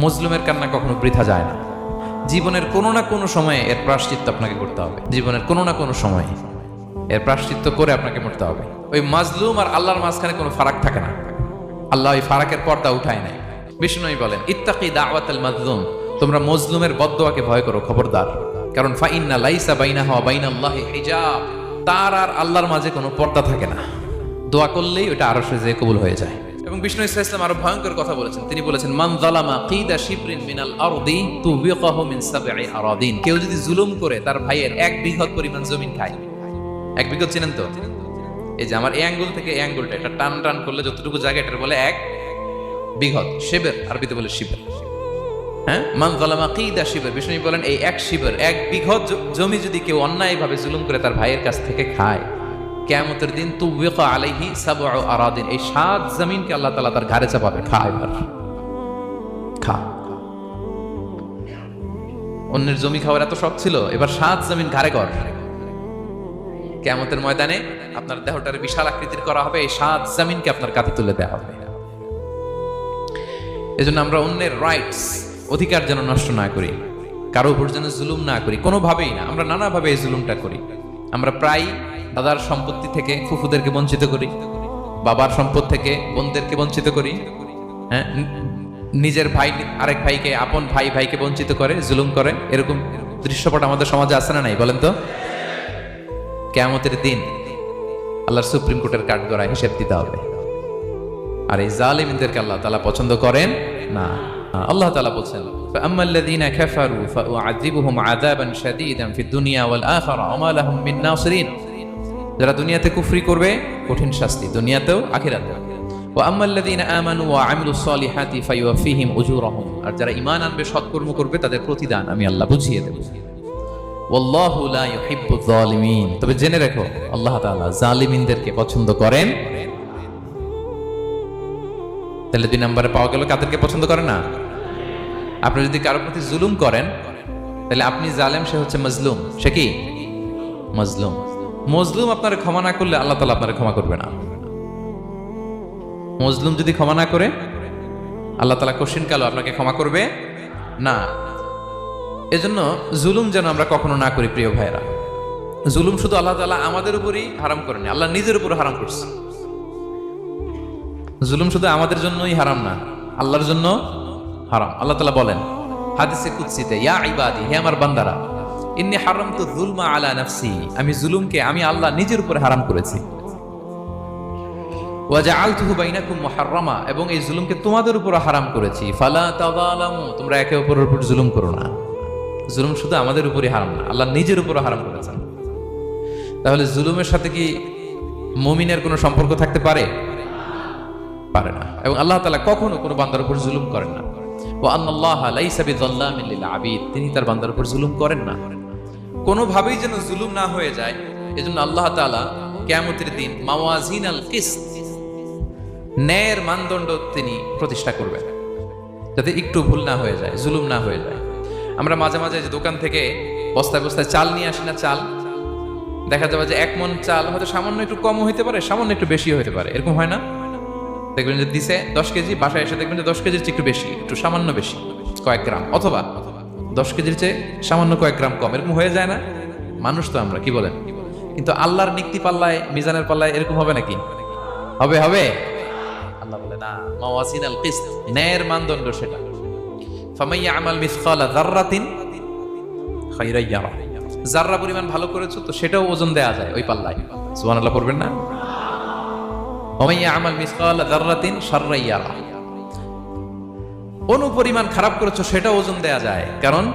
মজলুমের কান্না কখনো বৃথা যায় না। জীবনের কোনো না কোনো সময়ে এর প্রাশ্চিত্য আপনাকে করতে হবে। জীবনের কোনো না কোনো সময়ে এর প্রাশ্চিত্য করে আপনাকে মরতে হবে। ওই মাজলুম আর আল্লাহর মাঝখানে কোনো ফারাক থাকে না। আল্লাহ ওই ফারাকের পর্দা উঠায় নাই বিষ্ণুই বলেন, ইত্তাকি দাওয়াতাল মাজলুম, তোমরা মজলুমের বদদোয়াকে ভয় করো, খবরদার। কারণ ফাইন্না লাইসা বাইনা হওয়া বাইনা আল্লাহ হিজাব। তার আর আল্লাহর মাঝে কোনো পর্দা থাকে না। দোয়া করলেই ওটা আরও যে কবুল হয়ে যায়। বিষ্ণু ইসলাম ইসলাম আরও ভয়ঙ্কর কথা বলেছেন। তিনি বলেছেন, মান যালামা কিদা শিবরিন মিনাল আরদি তুবিকাহু মিন সাবঈ আরাদিন। কেউ যদি জুলুম করে, তার ভাইয়ের এক বিঘত পরিমাণ জমিন খায়। এক বিঘত চিনেন তো? এই যে আমার এই আঙ্গুল থেকে এই আঙ্গুলটা এটা টান টান করলে যতটুকু জায়গা এটার বলে এক বিঘত। শিবের, আরবিতে বলে শিবের। হ্যাঁ? মান যালামা কিদা শিবের? বিষ্ণু বলেন, এই এক শিবের, এক বিঘত জমি যদি কেউ অন্যায়ভাবে জুলুম করে, তার ভাইয়ের কাছ থেকে খায়। কেয়ামতের দিন তু ওয়েকা আলাইহি সাবু আরাদিন। এই সাত জমিনকে আল্লাহ তাআলা তার ঘাড়ে চাপাবে। খা এবার। খা। অন্যের জমি খাওয়ার এত শখ ছিল, এবার সাত জমিন ঘাড়ে কর। কেয়ামতের ময়দানে আপনার দেহটার বিশাল আকৃতির করা হবে, এই সাত জমিনকে আপনার কাঁধে তুলে দেওয়া হবে। এজন্য আমরা অন্যের রাইটস অধিকার যেন নষ্ট না করি, কারও উপর যেন জুলুম না করি, কোনোভাবেই না। আমরা নানাভাবে এই জুলুমটা করি। আমরা প্রায় দাদার সম্পত্তি থেকে ফুফুদেরকে বঞ্চিত করি বাবার সম্পদ থেকে বোনদেরকে বঞ্চিত করি হ্যাঁ ন- নিজের ভাই আরেক ভাইকে আপন ভাই ভাইকে বঞ্চিত করে জুলুম করে এরকম দৃশ্যপট আমাদের সমাজে আছে না নাই বলেন তো কেয়ামতের দিন আল্লাহর সুপ্রিম কোর্টের কাঠগড়ায় হিসেব দিতে হবে আর এই জালিমদেরকে আল্লাহ তালা পছন্দ করেন না আল্লাহ তালা বলছেন فأما الذين كفروا فأعذبهم عذابا شديدا في الدنيا والآخرة وما لهم من ناصرين যারা দুনিয়াতে কুফরি করবে, কঠিন শাস্তি, দুনিয়াতেও আখিরাতেও ওয়া আম্মাল্লাযীনা আমানু ওয়া আমিলুস সালিহাতি ফায়ুওয়াফিহিম উজুরহুম। আর যারা ইমান আনবে, সৎকর্ম করবে, তাদের প্রতিদান আমি আল্লাহ বুঝিয়ে দেব। ওয়াল্লাহু লা ইউহিব্বুল যালিমিন তবে জেনে রেখো, আল্লাহ তাআলা জালিমিনদেরকে পছন্দ করেন। তাহলে দুই নম্বরে পাওয়া গেল কাদেরকে পছন্দ করে না? আপনি যদি কারোর প্রতি জুলুম করেন, তাহলে আপনি জালেম, সে হচ্ছে মজলুম। সে কি? মজলুম। মজলুম আপনার ক্ষমা না করলে আল্লাহ তালা আপনার ক্ষমা করবে না। মজলুম যদি ক্ষমা না করে, আল্লাহ তালা কশিন কালো আপনাকে ক্ষমা করবে না। এজন্য জুলুম যেন আমরা কখনো না করি, প্রিয় ভাইরা জুলুম শুধু আল্লাহ তালা আমাদের উপরই হারাম করেনি, আল্লাহ নিজের উপর হারাম করছে। জুলুম শুধু আমাদের জন্যই হারাম না, আল্লাহর জন্য হারাম। আল্লাহ তালা বলেন হাদিসে কুৎসিতে ইয়া ইবাদি, হে আমার বান্দারা ইন্নি হারাম তো জুলমা আলা নাফসি, আমি জুলুমকে আমি আল্লাহ নিজের উপরে হারাম করেছি। ওয়াজআলতুহু বাইনাকুম মুহাররামা, এবং এই জুলুমকে তোমাদের হারাম করেছি। ফালা তাযালামু, তোমরা একে অপরের উপর জুলুম করো না। জুলুম শুধু আমাদের উপরই হারাম না, আল্লাহ নিজের হারাম করেছেন। তাহলে জুলুমের সাথে কি মুমিনের কোনো সম্পর্ক থাকতে পারে? পারে না। এবং আল্লাহ তালা কখনো কোনো বান্দার উপর জুলুম করেন না। ও আল্লাহ লাইসা বিযাল্লামিন লিল আবিদ, তিনি তার বান্দার উপর জুলুম করেন না। কোনোভাবেই যেন জুলুম না হয়ে যায়, এজন্য আল্লাহ তাআলা কিয়ামতের দিন মাওয়াজিন আল কিসত, ন্যায়ের মানদণ্ড তিনি প্রতিষ্ঠা করবেন, যাতে একটু ভুল না হয়ে যায়, জুলুম না হয়ে যায়। আমরা মাঝে মাঝে যে দোকান থেকে বস্তায় বস্তায় চাল নিয়ে আসি না চাল, দেখা যাবে যে এক মন চাল হয়তো সামান্য একটু কম হইতে পারে, সামান্য একটু বেশি হইতে পারে, এরকম হয় না? দেখবেন যে দিছে দশ কেজি, বাসায় এসে দেখবেন যে দশ কেজির একটু বেশি, একটু সামান্য বেশি, কয়েক গ্রাম, অথবা দশ কেজির চেয়ে সামান্য কয়েক গ্রাম কম, এরকম হয়ে যায় না? মানুষ তো আমরা, কি বলেন? কিন্তু আল্লাহর নিক্তি পাল্লায়, মিজানের পাল্লায় এরকম হবে নাকি? হবে হবে? আল্লাহ বলে, না ন্যায়ের মানদণ্ড সেটা। পরিমাণ ভালো করেছ, তো সেটাও ওজন দেয়া যায় ওই পাল্লায়। না? আমাল ইয়ারা অনু পরিমাণ খারাপ করেছ সেটা ওজন দেয়া যায়। কারণ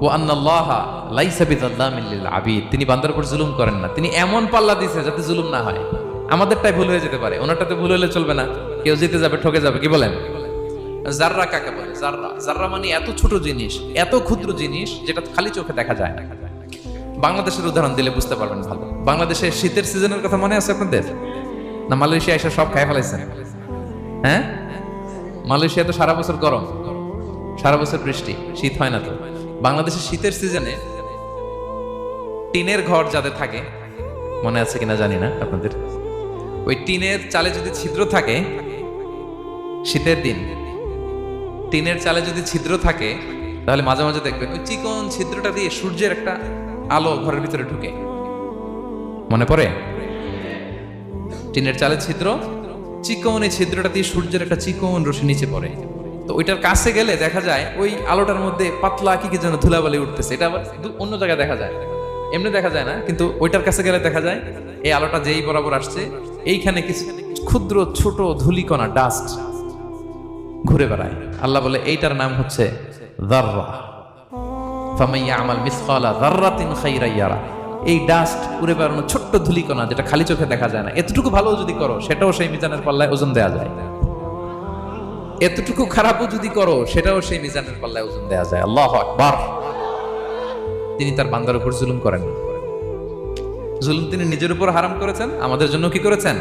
ও আন্নাল্লাহ লাইসা বিযাল্লামিন লিল আবিদ। তিনি বান্দার উপর জুলুম করেন না। তিনি এমন পাল্লা দিয়েছে যাতে জুলুম না হয়। আমাদেরটাই ভুল হয়ে যেতে পারে। ওনারটাতে ভুল হলে চলবে না। কেউ জিতে যাবে, ঠকে যাবে, কি বলেন? জাররা কাকে বলে? জাররা জাররা মানে এত ছোট জিনিস, এত ক্ষুদ্র জিনিস, যেটা খালি চোখে দেখা যায় না। বাংলাদেশের উদাহরণ দিলে বুঝতে পারবেন ভালো। বাংলাদেশের শীতের সিজনের কথা মনে আছে আপনাদের? না, মালয়েশিয়া এসে সব খাই ফেলাইছেন। হ্যাঁ? মালয়েশিয়া তো সারা বছর গরম, সারা বছর বৃষ্টি, শীত হয় না তো। বাংলাদেশের শীতের সিজনে টিনের ঘর যাদের থাকে, মনে আছে কিনা জানি না আপনাদের, ওই টিনের চালে যদি ছিদ্র থাকে, শীতের দিন, টিনের চালে যদি ছিদ্র থাকে, তাহলে মাঝে মাঝে দেখবেন ওই চিকন ছিদ্রটা দিয়ে সূর্যের একটা আলো ঘরের ভিতরে ঢুকে। মনে পড়ে? টিনের চালে ছিদ্র চিকন, এই ছিদ্রটা দিয়ে সূর্যের একটা চিকন রশ্মি নিচে পড়ে। তো ওইটার কাছে গেলে দেখা যায় ওই আলোটার মধ্যে পাতলা কি কি যেন ধুলাবালি উঠতেছে। এটা আবার অন্য জায়গায় দেখা যায়। এমনি দেখা যায় না, কিন্তু ওইটার কাছে গেলে দেখা যায় এই আলোটা যেই বরাবর আসছে, এইখানে কিছু ক্ষুদ্র, ছোট ধুলিকণা ডাস্ট ঘুরে বেড়ায়। আল্লাহ বলে, এইটার নাম হচ্ছে দাররা। ফামাইয়া আমাল মিসকালা দাররাতিন খাইরা এই ডাস্ট উড়ে বেড়ানো ছোট্ট ধুলিকণা যেটা খালি চোখে দেখা যায় না। এতটুকু ভালো যদি করো, সেটাও সেই মিজানের পাল্লায় ওজন দেয়া যায়। এতটুকু খারাপও যদি করো, সেটাও সেই মিজানের পাল্লায় ওজন দেয়া যায়। আল্লাহ আকবার। তিনি তার বান্দার উপর জুলুম করেন। জুলুম তিনি নিজের উপর হারাম করেছেন, আমাদের জন্য কি করেছেন?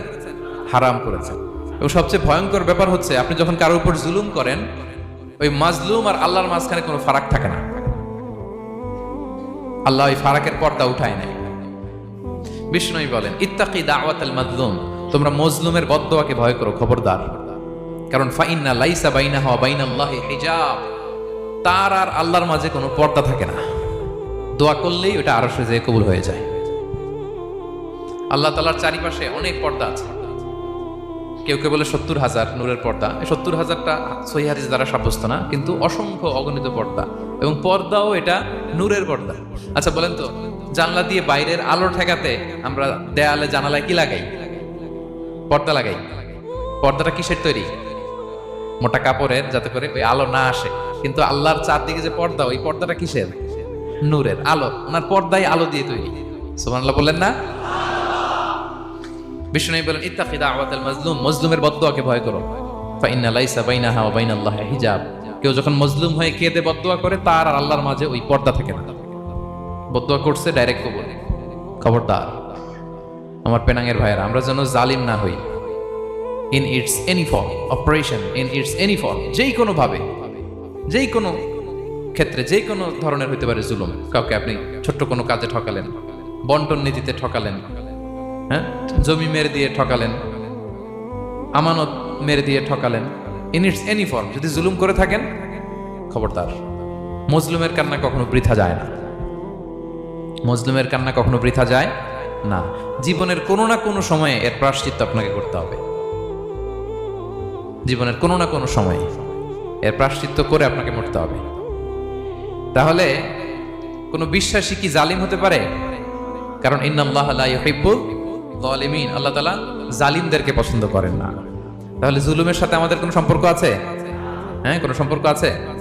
হারাম করেছেন। এবং সবচেয়ে ভয়ঙ্কর ব্যাপার হচ্ছে, আপনি যখন কারোর উপর জুলুম করেন, ওই মাজলুম আর আল্লাহর মাঝখানে কোনো ফারাক থাকে না। আল্লাহ ওই ফারাকের পর্দা উঠায় নাই। বিষ্ণুই বলেন, ইত্তাকি দাওয়াত আল মাজলুম, তোমরা মজলুমের বদদোয়াকে ভয় করো, খবরদার। কারণ ফাইন্না লাইসা বাইনা হওয়া বাইনাল্লাহি হিজাব। তার আর আল্লাহর মাঝে কোনো পর্দা থাকে না। দোয়া করলেই ওটা আরও যেয়ে কবুল হয়ে যায়। আল্লাহ তালার চারিপাশে অনেক পর্দা আছে। কেউ কেউ বলে সত্তর হাজার নূরের পর্দা। সত্তর হাজারটা সহি হাদিস দ্বারা সাব্যস্ত না, কিন্তু অসংখ্য অগণিত পর্দা। এবং পর্দাও এটা নূরের পর্দা। আচ্ছা বলেন তো, জানলা দিয়ে বাইরের আলো ঠেকাতে আমরা দেয়ালে জানালায় কি লাগাই? পর্দা লাগাই। পর্দাটা কিসের তৈরি? মোটা কাপড়ের, যাতে করে ওই আলো না আসে। কিন্তু আল্লাহর চারদিকে যে পর্দা, ওই পর্দাটা কিসের? নূরের আলো। ওনার পর্দায় আলো দিয়ে তৈরি। সুবহানাল্লাহ বললেন না? বিষ্ণু বলেন ইত্তাকি দাওয়াতাল মাজলুম। মজলুমের বদদোয়াকে ভয় করো। ফাইন্না লাইসা বাইনাহা ওয়া বাইনাল্লাহি হিজাব। কেউ যখন মজলুম হয়ে কেঁদে বদদোয়া করে, তার আর আল্লাহর মাঝে ওই পর্দা থাকে না। বদদোয়া করছে ডাইরেক্ট কবুল খবরদার, আমার পেনাঙ্গের ভাইয়েরা, আমরা যেন জালিম না হই। In its any form operation in its any form যেই কোনো ভাবে, যেই কোনো ক্ষেত্রে, যেই কোনো ধরনের হইতে পারে জুলুম, কাউকে আপনি ছোট্ট কোনো কাজে ঠকালেন, বন্টন নীতিতে ঠকালেন হ্যাঁ? জমি মেরে দিয়ে ঠকালেন, আমানত মেরে দিয়ে ঠকালেন ইন ইটস এনি ফর্ম যদি জুলুম করে থাকেন, খবরদার। মজলুমের কান্না কখনো বৃথা যায় না। মজলুমের কান্না কখনো বৃথা যায় না। জীবনের কোনো না কোনো সময়ে এর প্রাশ্চিত্য আপনাকে করতে হবে। জীবনের কোনো না কোনো সময়ে এর প্রাশ্চিত্য করে আপনাকে মরতে হবে। তাহলে, কোনো বিশ্বাসী কি জালিম হতে পারে? কারণ ইন্নাল্লাহ লা ইউহিব্বুল যালিমিন। আল্লাহ তালা জালিমদেরকে পছন্দ করেন না। তাহলে জুলুমের সাথে আমাদের কোনো সম্পর্ক আছে? হ্যাঁ কোনো সম্পর্ক আছে?